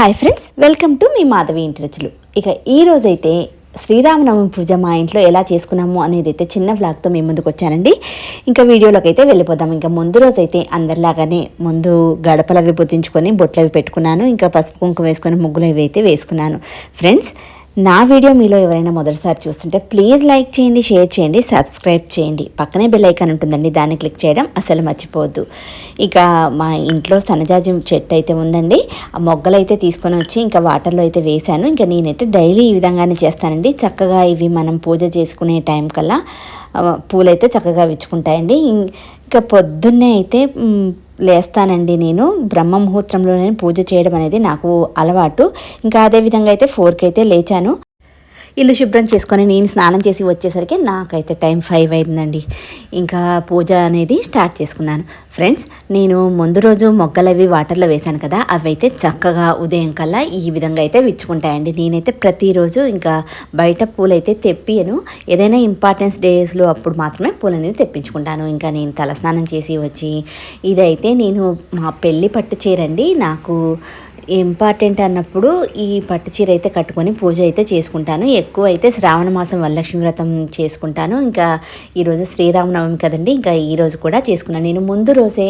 Hi friends welcome to మీ మాధవి ఇంటి రుచులు ఇక ఈ రోజైతే శ్రీరామనవమి పూజ మా ఇంట్లో ఎలా చేసుకున్నాము అనేది అయితే చిన్న వ్లాగ్తో మేము ముందుకు వచ్చానండి. ఇంకా వీడియోలోకి అయితే వెళ్ళిపోదాం. ఇంకా ముందు రోజైతే అందరిలాగానే ముందు గడపలవి అవి పొద్దించుకొని బొట్లు అవి పెట్టుకున్నాను. ఇంకా పసుపు కుంకుమ వేసుకొని ముగ్గులు అవి అయితే వేసుకున్నాను. ఫ్రెండ్స్ నా వీడియో మీలో ఎవరైనా మొదటిసారి చూస్తుంటే ప్లీజ్ లైక్ చేయండి షేర్ చేయండి సబ్స్క్రైబ్ చేయండి. పక్కనే బెల్ ఐకాన్ ఉంటుందండి దాన్ని క్లిక్ చేయడం అసలు మర్చిపోవద్దు. ఇక మా ఇంట్లో సన్నజాజి చెట్టు అయితే ఉందండి. ఆ మొగ్గలు అయితే తీసుకొని వచ్చి ఇంకా వాటర్లో అయితే వేశాను. ఇంకా నేనైతే డైలీ ఈ విధంగానే చేస్తానండి. చక్కగా ఇవి మనం పూజ చేసుకునే టైం కల్లా పూలైతే చక్కగా విచ్చుకుంటాయండి. ఇంకా పొద్దున్నే అయితే లేస్తానండి నేను. బ్రహ్మ ముహూర్తంలో నేను పూజ చేయడం అనేది నాకు అలవాటు. ఇంకా అదే విధంగా అయితే ఫోర్కి అయితే లేచాను. ఇల్లు శుభ్రం చేసుకొని నేను స్నానం చేసి వచ్చేసరికి నాకైతే టైం ఫైవ్ అయిందండి. ఇంకా పూజ అనేది స్టార్ట్ చేసుకున్నాను. ఫ్రెండ్స్ నేను ముందు రోజు మొగ్గలవి వాటర్లో వేశాను కదా అవి అయితే చక్కగా ఉదయం కల్లా ఈ విధంగా అయితే విచ్చుకుంటాయండి. నేనైతే ప్రతిరోజు ఇంకా బయట పూలైతే తెప్పియను. ఏదైనా ఇంపార్టెన్స్ డేస్లో అప్పుడు మాత్రమే పూలు అనేది తెప్పించుకుంటాను. ఇంకా నేను తలస్నానం చేసి వచ్చి ఇదైతే నేను మా పెళ్ళి పట్టు చీరండి. నాకు ఇంపార్టెంట్ అన్నప్పుడు ఈ పట్టు చీర అయితే కట్టుకొని పూజ అయితే చేసుకుంటాను. ఎక్కువ అయితే శ్రావణ మాసం వరలక్ష్మి వ్రతం చేసుకుంటాను. ఇంకా ఈరోజు శ్రీరామనవమి కదండి ఇంకా ఈరోజు కూడా చేసుకున్నాను. నేను ముందు రోజే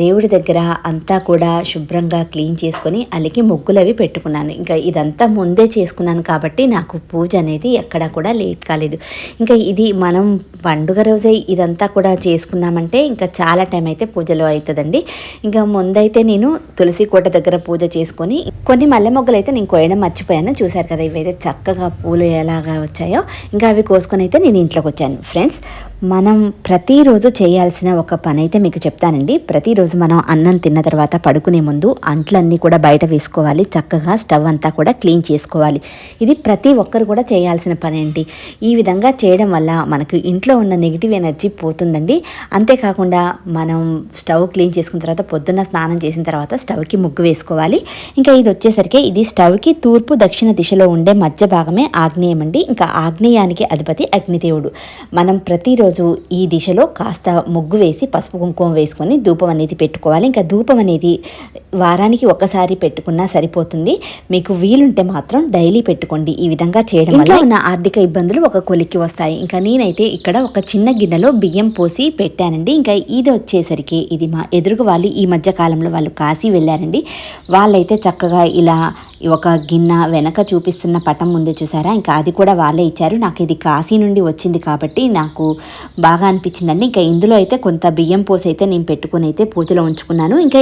దేవుడి దగ్గర అంతా కూడా శుభ్రంగా క్లీన్ చేసుకొని అలికి ముగ్గులు అవి పెట్టుకున్నాను. ఇంకా ఇదంతా ముందే చేసుకున్నాను కాబట్టి నాకు పూజ అనేది ఎక్కడా కూడా లేట్ కాలేదు. ఇంకా ఇది మనం పండుగ రోజే ఇదంతా కూడా చేసుకున్నామంటే ఇంకా చాలా టైం అయితే పూజలో అవుతుందండి. ఇంకా ముందైతే నేను తులసి కోట దగ్గర పూజ చేసుకొని కొన్ని మల్లె మొగ్గలు అయితే నేను కోయడం మర్చిపోయాను. చూశారు కదా ఇవైతే చక్కగా పూలు ఎలాగా వచ్చాయో. ఇంకా అవి కోసుకొని అయితే నేను ఇంట్లోకి వచ్చాను. ఫ్రెండ్స్ మనం ప్రతిరోజు చేయాల్సిన ఒక పని అయితే మీకు చెప్తానండి. ప్రతిరోజు మనం అన్నం తిన్న తర్వాత పడుకునే ముందు అంట్లన్నీ కూడా బయట వేసుకోవాలి. చక్కగా స్టవ్ అంతా కూడా క్లీన్ చేసుకోవాలి. ఇది ప్రతి ఒక్కరు కూడా చేయాల్సిన పని అండి ఈ విధంగా చేయడం వల్ల మనకు ఇంట్లో ఉన్న నెగిటివ్ ఎనర్జీ పోతుందండి. అంతేకాకుండా మనం స్టవ్ క్లీన్ చేసుకున్న తర్వాత పొద్దున్న స్నానం చేసిన తర్వాత స్టవ్కి ముగ్గు వేసుకోవాలి. ఇంకా ఇది వచ్చేసరికి ఇది స్టవ్కి తూర్పు దక్షిణ దిశలో ఉండే మధ్య భాగమే ఆగ్నేయం అండి. ఇంకా ఆగ్నేయానికి అధిపతి అగ్నిదేవుడు. మనం ప్రతిరోజు ఈ దిశలో కాస్త ముగ్గు వేసి పసుపు కుంకుమ వేసుకొని ధూపం అనేది పెట్టుకోవాలి. ఇంకా ధూపం అనేది వారానికి ఒకసారి పెట్టుకున్నా సరిపోతుంది. మీకు వీలుంటే మాత్రం డైలీ పెట్టుకోండి. ఈ విధంగా చేయడం వల్ల ఉన్న ఆర్థిక ఇబ్బందులు ఒక కొలిక్కి వస్తాయి. ఇంకా నేనైతే ఇక్కడ ఒక చిన్న గిన్నెలో బియ్యం పోసి పెట్టానండి. ఇంకా ఇది వచ్చేసరికి ఇది మా ఎదురుగా వాళ్ళు ఈ మధ్య కాలంలో వాళ్ళు కాశీ వెళ్ళారండి. వాళ్ళైతే చక్కగా ఇలా ఒక గిన్నె వెనక చూపిస్తున్న పటం ముందే చూసారా? ఇంకా అది కూడా వాళ్ళే ఇచ్చారు. నాకు ఇది కాశీ నుండి వచ్చింది కాబట్టి నాకు బాగా అనిపించిందండి. ఇంకా ఇందులో అయితే కొంత బియ్యం పోసి అయితే నేను పెట్టుకుని అయితే పూజలో ఉంచుకున్నాను. ఇంకా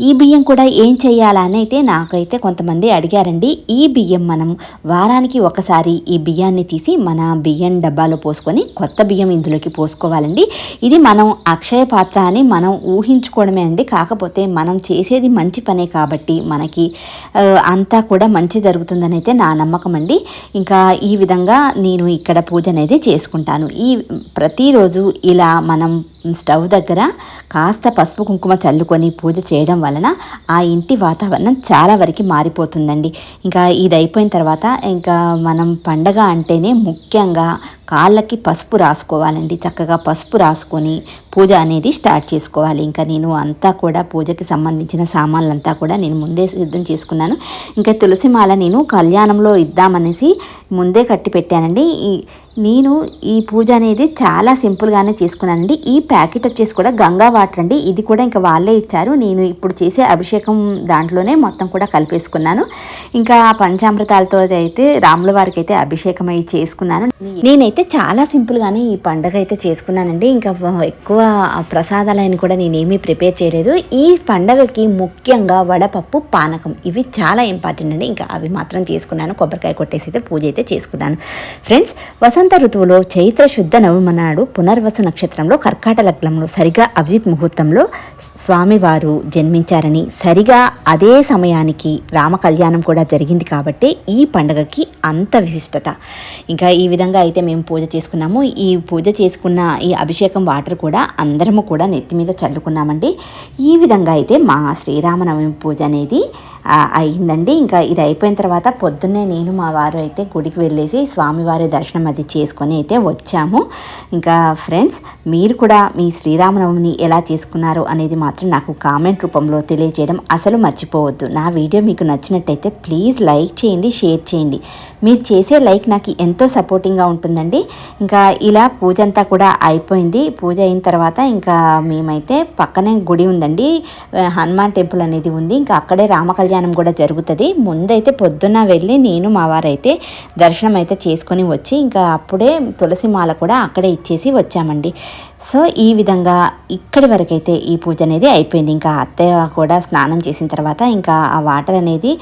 ఈ- బియ్యం కూడా ఏం చేయాలని అయితే నాకైతే కొంతమంది అడిగారండి. ఈ బియ్యం మనం వారానికి ఒకసారి ఈ బియ్యాన్ని తీసి మన బియ్యం డబ్బాలో పోసుకొని కొత్త బియ్యం ఇందులోకి పోసుకోవాలండి. ఇది మనం అక్షయ పాత్ర అని మనం ఊహించుకోవడమే అండి. కాకపోతే మనం చేసేది మంచి పనే కాబట్టి మనకి అంతా కూడా మంచి జరుగుతుందని అయితే నా నమ్మకం అండి. ఇంకా ఈ విధంగా నేను ఇక్కడ పూజ అనేది చేసుకుంటాను. ఈ ప్రతిరోజు ఇలా మనం స్టవ్ దగ్గర కాస్త పసుపు కుంకుమ చల్లుకొని పూజ చేయడం వలన ఆ ఇంటి వాతావరణం చాలా వరకు మారిపోతుందండి. ఇంకా ఇది అయిపోయిన తర్వాత ఇంకా మనం పండగ అంటేనే ముఖ్యంగా కాళ్ళకి పసుపు రాసుకోవాలండి. చక్కగా పసుపు రాసుకొని పూజ అనేది స్టార్ట్ చేసుకోవాలి. ఇంకా నేను అంతా కూడా పూజకి సంబంధించిన సామాన్లంతా కూడా నేను ముందే సిద్ధం చేసుకున్నాను. ఇంకా తులసి మాల నేను కళ్యాణంలో ఇద్దామనేసి ముందే కట్టి పెట్టానండి. ఈ నేను ఈ పూజ అనేది చాలా సింపుల్గానే చేసుకున్నానండి. ఈ ప్యాకెట్ వచ్చేసి కూడా గంగా వాటర్ అండి. ఇది కూడా ఇంకా వాళ్ళే ఇచ్చారు. నేను ఇప్పుడు చేసే అభిషేకం దాంట్లోనే మొత్తం కూడా కలిపేసుకున్నాను. ఇంకా పంచామృతాలతో అయితే రాముల వారికి అయితే అభిషేకం అయి చేసుకున్నాను. నేనైతే చాలా సింపుల్గానే ఈ పండుగ అయితే చేసుకున్నానండి. ఇంకా ఎక్కువ ప్రసాదాలని కూడా నేనేమీ ప్రిపేర్ చేయలేదు. ఈ పండగకి ముఖ్యంగా వడపప్పు పానకం ఇవి చాలా ఇంపార్టెంట్ అండి. ఇంకా అవి మాత్రం చేసుకున్నాను. కొబ్బరికాయ కొట్టేసి అయితే పూజ అయితే చేసుకున్నాను. ఫ్రెండ్స్ వసంత ఋతువులో చైత్ర శుద్ధ నవమి నాడు పునర్వసు నక్షత్రంలో కర్కాట లగ్నంలో సరిగా అభిజిత్ ముహూర్తంలో స్వామివారు జన్మించారని సరిగా అదే సమయానికి రామ కళ్యాణం కూడా జరిగింది కాబట్టి ఈ పండగకి అంత విశిష్టత. ఇంకా ఈ విధంగా అయితే మేము పూజ చేసుకున్నాము. ఈ పూజ చేసుకున్న ఈ అభిషేకం వాటర్ కూడా అందరము కూడా నెత్తి మీద చల్లుకున్నామండి. ఈ విధంగా అయితే మా శ్రీరామనవమి పూజ అనేది అయిందండి ఇంకా ఇది అయిపోయిన తర్వాత పొద్దున్నే నేను మా వారు అయితే గుడికి వెళ్ళేసి స్వామివారి దర్శనం అది చేసుకొని అయితే వచ్చాము. ఇంకా ఫ్రెండ్స్ మీరు కూడా మీ శ్రీరామనవమిని ఎలా చేసుకున్నారు అనేది మాత్రం నాకు కామెంట్ రూపంలో తెలియజేయడం అసలు మర్చిపోవద్దు. నా వీడియో మీకు నచ్చినట్టయితే ప్లీజ్ లైక్ చేయండి షేర్ చేయండి. మీరు చేసే లైక్ నాకు ఎంతో సపోర్టింగ్గా ఉంటుందండి. ఇంకా ఇలా పూజ అంతా కూడా అయిపోయింది. పూజ అయిన తర్వాత ఇంకా మేమైతే పక్కనే గుడి ఉందండి. హనుమాన్ టెంపుల్ అనేది ఉంది. ఇంకా అక్కడే రామ కళ్యాణం కూడా జరుగుతుంది. ముందైతే పొద్దున్న వెళ్ళి నేను మా వారైతే దర్శనం అయితే చేసుకొని వచ్చి ఇంకా అప్పుడే తులసి మాల కూడా అక్కడే ఇచ్చేసి వచ్చామండి. సో ఈ విధంగా ఇక్కడి వరకైతే ఈ పూజ అనేది అయిపోయింది. ఇంకా అత్తయ్య కూడా స్నానం చేసిన తర్వాత ఇంకా ఆ వాటర్ అనేది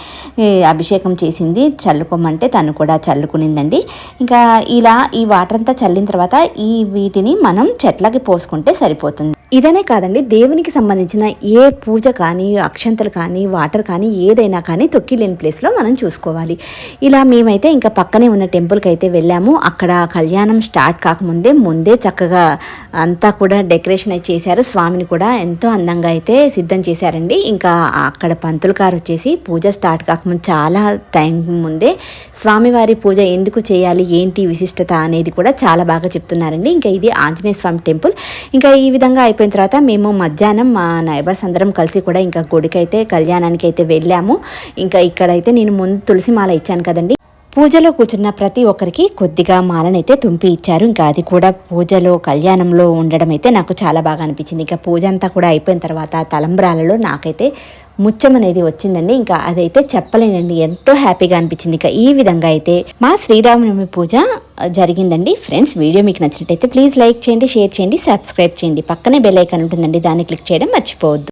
అభిషేకం చేసింది. చల్లుకోమంటే తను కూడా చల్లుకునిందండి. ఇంకా ఇలా ఈ వాటర్ అంతా చల్లిన తర్వాత ఈ వీటిని మనం చెట్లకి పోసుకుంటే సరిపోతుంది. ఇదనే కాదండి దేవునికి సంబంధించిన ఏ పూజ కానీ అక్షంతలు కానీ వాటర్ కానీ ఏదైనా కానీ తొక్కి లేని ప్లేస్లో మనం చూసుకోవాలి. ఇలా మేమైతే ఇంకా పక్కనే ఉన్న టెంపుల్కి అయితే వెళ్ళాము. అక్కడ కళ్యాణం స్టార్ట్ కాకముందే ముందే చక్కగా అంతా కూడా డెకరేషన్ అయితే చేశారు. స్వామిని కూడా ఎంతో అందంగా అయితే సిద్ధం చేశారండి. ఇంకా అక్కడ పంతులు గారు వచ్చేసి పూజ స్టార్ట్ కాకముందు చాలా టైం ముందే స్వామివారి పూజ ఎందుకు చేయాలి ఏంటి విశిష్టత అనేది కూడా చాలా బాగా చెప్తున్నారండి. ఇంకా ఇది ఆంజనేయ స్వామి టెంపుల్. ఇంకా ఈ విధంగా అయిపోయిన తర్వాత మేము మధ్యాహ్నం మా నైబర్స్ అందరం కలిసి కూడా ఇంకా గుడికైతే కళ్యాణానికి అయితే వెళ్ళాము. ఇంకా ఇక్కడైతే నేను ముందు తులసి మాల ఇచ్చాను కదండి. పూజలో కూర్చున్న ప్రతి ఒక్కరికి కొద్దిగా మాలనైతే తుంపి ఇచ్చారు. ఇంకా అది కూడా పూజలో కళ్యాణంలో ఉండడం అయితే నాకు చాలా బాగా అనిపించింది. ఇంకా పూజ అంతా కూడా అయిపోయిన తర్వాత తలంబ్రాలలో నాకైతే ముచ్చం అనేది వచ్చిందండి. ఇంకా అదైతే చెప్పలేనండి. ఎంతో హ్యాపీగా అనిపించింది. ఇంకా ఈ విధంగా అయితే మా శ్రీరామనవమి పూజ జరిగిందండి. ఫ్రెండ్స్ వీడియో మీకు నచ్చినట్టయితే ప్లీజ్ లైక్ చేయండి షేర్ చేయండి సబ్స్క్రైబ్ చేయండి. పక్కనే బెల్ ఐకాన్ ఉంటుందండి దాన్ని క్లిక్ చేయడం మర్చిపోవద్దు.